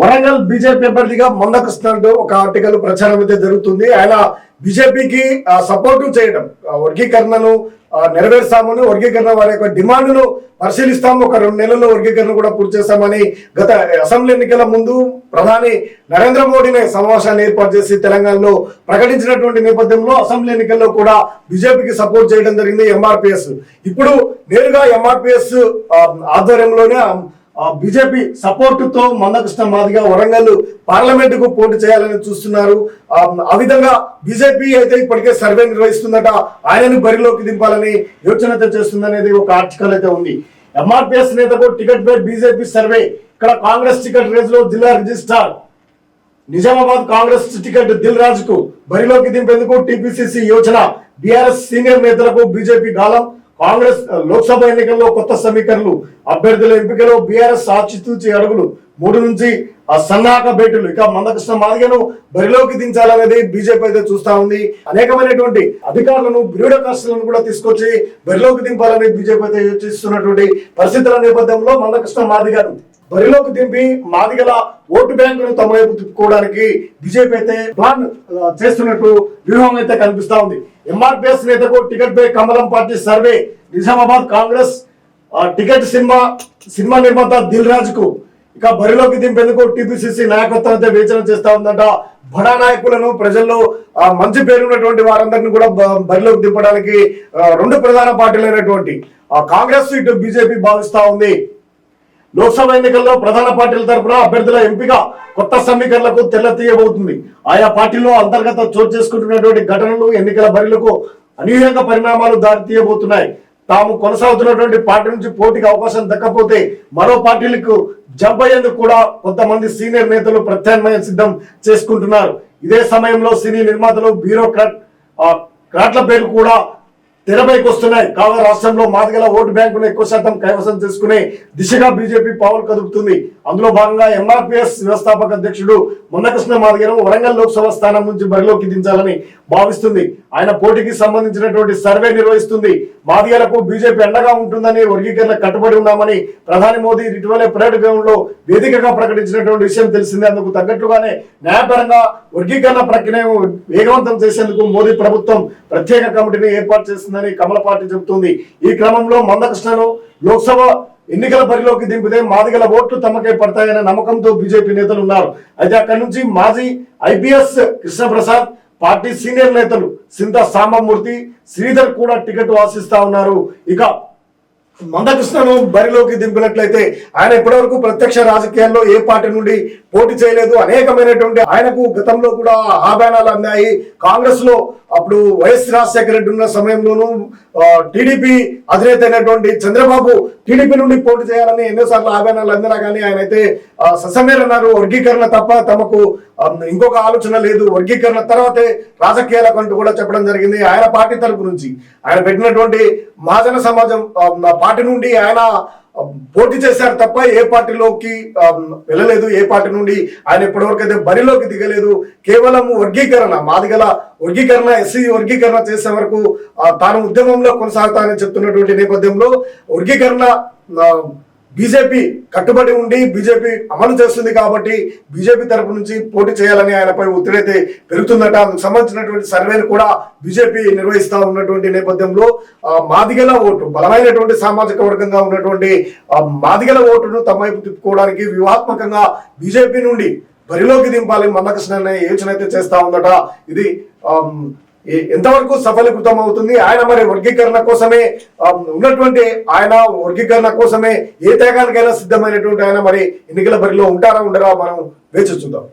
Warangal BJP అభ్యర్థిగా మందకృష్ణ ఒక article ప్రచారం అయితే జరుగుతుంది. ఆయన బీజేపీకి సపోర్టు చేయడం వర్గీకరణను నెరవేర్స్తామని నెరవేరుస్తామని వర్గీకరణ వారి యొక్క డిమాండ్ను పరిశీలిస్తాము ఒక రెండు నెలల్లో వర్గీకరణ కూడా పూర్తి చేస్తామని గత అసెంబ్లీ ఎన్నికల ముందు ప్రధాని నరేంద్ర మోడీనే సమావేశాన్ని ఏర్పాటు చేసి తెలంగాణలో ప్రకటించినటువంటి నేపథ్యంలో అసెంబ్లీ ఎన్నికల్లో కూడా బీజేపీకి సపోర్ట్ చేయడం జరిగింది ఎంఆర్పిఎస్. ఇప్పుడు నేరుగా ఎంఆర్పిఎస్ ఆధ్వర్యంలోనే బీజేపీ సపోర్టుతో మందకృష్ణ మాదిగా వరంగల్ పార్లమెంటుకు పోటీ చేయాలని చూస్తున్నారు. ఆ, విధంగా బీజేపీ అయితే ఇప్పటికే సర్వే నిర్వహిస్తుందట. ఆయనను బరిలోకి దింపాలని యోచన అయితే చేస్తుందనేది ఒక ఆర్టికల్ అయితే ఉంది. ఎంఆర్పిఎస్ నేతకు టికెట్ పై బీజేపీ సర్వే. ఇక్కడ కాంగ్రెస్ టికెట్ రేజ్లో జిల్లా registrar. Nizamabad Congress ticket Dil రాజుకు బరిలోకి దింపేందుకు టీపీసీసీ యోచన. బీఆర్ఎస్ సీనియర్ నేతలకు బీజేపీ గాలం. కాంగ్రెస్ లోక్సభ ఎన్నికల్లో కొత్త సమీకరణలు అభ్యర్థుల ఎంపికలో బీఆర్ఎస్ ఆచితూచి అడుగులు. మూడు నుంచి ఆ సన్నాహక భేటీలు. ఇక మందకృష్ణ మాదిగను బరిలోకి దించాలనేది బీజేపీ అయితే చూస్తా ఉంది. అనేకమైనటువంటి అధికారులను బ్యూరోక్రాట్లను కూడా తీసుకొచ్చి బరిలోకి దింపాలని బీజేపీ అయితే యోచిస్తున్నటువంటి పరిస్థితుల నేపథ్యంలో మందకృష్ణ మాదిగను బరిలోకి దింపి మాదిగల ఓటు బ్యాంకును తమ వైపు తిప్పుకోవడానికి బీజేపీ అయితే ప్లాన్ చేస్తున్నట్టు వ్యూహం అయితే కనిపిస్తా ఉంది. ఎంఆర్పిఎస్ నేతకు టికెట్ పై కమలం party survey Nizamabad Congress ticket cinema cinema నిర్మాత దిల్ రాజు కు ఇక బరిలోకి దింపేందుకు టీపీసీసీ నాయకత్వం అయితే వేచన చేస్తా ఉందంట. బడా నాయకులను ప్రజల్లో మంచి మంచి పేరున్నటువంటి వారందరినీ కూడా బరిలోకి దింపడానికి రెండు ప్రధాన పార్టీలైనటువంటి ఆ, కాంగ్రెస్ ఇటు బీజేపీ భావిస్తా ఉంది. లోక్సభ ఎన్నికల్లో ప్రధాన పార్టీల తరపున అభ్యర్థుల ఎంపిక కొత్త సమీకరణలకు తెల్ల తీయబోతుంది. ఆయా పార్టీలో అంతర్గత చోటు చేసుకుంటున్నటువంటి ఘటనలు ఎన్నికల బరిలకు అనూహ్యంగా పరిణామాలు దారి తీయబోతున్నాయి. తాము కొనసాగుతున్నటువంటి పార్టీ నుంచి పోటీకి అవకాశం దక్కపోతే మరో పార్టీలకు జంప్ అయ్యేందుకు కూడా కొంతమంది సీనియర్ నేతలు ప్రత్యామ్నాయం సిద్ధం చేసుకుంటున్నారు. ఇదే సమయంలో సినీ నిర్మాతలు బ్యూరోక్రాట్ క్రాట్ల పేర్లు కూడా తెరపైకి వస్తున్నాయి. కాగా రాష్ట్రంలో మాదిగల ఓటు బ్యాంకును ఎక్కువ శాతం కైవసం చేసుకునే దిశగా బీజేపీ పావులు కదుపుతుంది. అందులో భాగంగా ఎంఆర్పిఎస్ వ్యవస్థాపక అధ్యక్షుడు మున్నకృష్ణ మాదిగను వరంగల్ లోక్సభ స్థానం నుంచి బరిలోకి దించాలని భావిస్తుంది. ఆయన పోటీకి సంబంధించినటువంటి సర్వే నిర్వహిస్తుంది. మాదిగలకు బీజేపీ అండగా ఉంటుందని వర్గీకరణ కట్టుబడి ఉన్నామని ప్రధాని మోదీ ఇటీవలే పరేడ్ గ్రౌండ్లో వేదికగా ప్రకటించినటువంటి విషయం తెలిసిందే. అందుకు తగ్గట్టుగానే న్యాయపరంగా వర్గీకరణ ప్రక్రియ వేగవంతం చేసేందుకు మోదీ ప్రభుత్వం ప్రత్యేక కమిటీని ఏర్పాటు చేస్తుందని కమల పార్టీ చెబుతుంది. ఈ క్రమంలో మందకృష్ణను లోక్సభ ఎన్నికల బరిలోకి దింపితే మాదిగల ఓట్లు తమకే పడతాయనే నమ్మకంతో బీజేపీ నేతలు ఉన్నారు. అయితే అక్కడి నుంచి మాజీ ఐపీఎస్ కృష్ణప్రసాద్ పార్టీ సీనియర్ నేతలు సింత సాంబమూర్తి శ్రీధర్ కూడా టికెట్ ఆశిస్తా ఉన్నారు. ఇక మందకృష్ణను బరిలోకి దింపినట్లయితే ఆయన ఇప్పటివరకు ప్రత్యక్ష రాజకీయాల్లో ఏ పార్టీ నుండి పోటీ చేయలేదు. అనేకమైనటువంటి ఆయనకు గతంలో కూడా ఆహ్వానాలు అందాయి. కాంగ్రెస్లో అప్పుడు వైఎస్ రాజశేఖర రెడ్డి ఉన్న సమయంలోనూ టీడీపీ అధినేత అయినటువంటి చంద్రబాబు టీడీపీ నుండి పోటీ చేయాలని ఎన్నోసార్లు ఆవేదనలు అందినా కానీ ఆయన అయితే ససమేరన్నారు వర్గీకరణ తప్ప తమకు ఇంకొక ఆలోచన లేదు. వర్గీకరణ తర్వాతే రాజకీయాలకు అంటూ కూడా చెప్పడం జరిగింది. ఆయన పార్టీ తరపు నుంచి ఆయన పెట్టినటువంటి మహాజన సమాజం పార్టీ నుండి ఆయన పోటీ చేశారు తప్ప ఏ పార్టీలోకి వెళ్ళలేదు. ఏ పార్టీ నుండి ఆయన ఇప్పటివరకు అయితే బరిలోకి దిగలేదు. కేవలం వర్గీకరణ మాదిగల వర్గీకరణ ఎస్సీ వర్గీకరణ చేసే వరకు తాను ఉద్యమంలో కొనసాగుతానని చెప్తున్నటువంటి నేపథ్యంలో వర్గీకరణ బీజేపీ కట్టుబడి ఉండి బీజేపీ అమలు చేస్తుంది కాబట్టి బీజేపీ తరపు నుంచి పోటీ చేయాలని ఆయనపై ఒత్తిడి అయితే పెరుగుతుందట. అందుకు సంబంధించినటువంటి సర్వేను కూడా బీజేపీ నిర్వహిస్తూ ఉన్నటువంటి నేపథ్యంలో మాదిగల ఓటు బలమైనటువంటి సామాజిక వర్గంగా ఉన్నటువంటి మాదిగల ఓటును తమ వైపు తిప్పుకోవడానికి వ్యూహాత్మకంగా బీజేపీ నుండి బరిలోకి దింపాలి మందకృష్ణ అనే యోచన అయితే చేస్తా ఉందట. ఇది ఎంతవరకు సఫలీకృతం అవుతుంది? ఆయన మరి వర్గీకరణ కోసమే ఉన్నటువంటి ఆయన వర్గీకరణ కోసమే ఏ త్యాగానికైనా సిద్ధమైనటువంటి ఆయన మరి ఎన్నికల బరిలో ఉంటారా ఉండరా మనం వేచి చూద్దాం.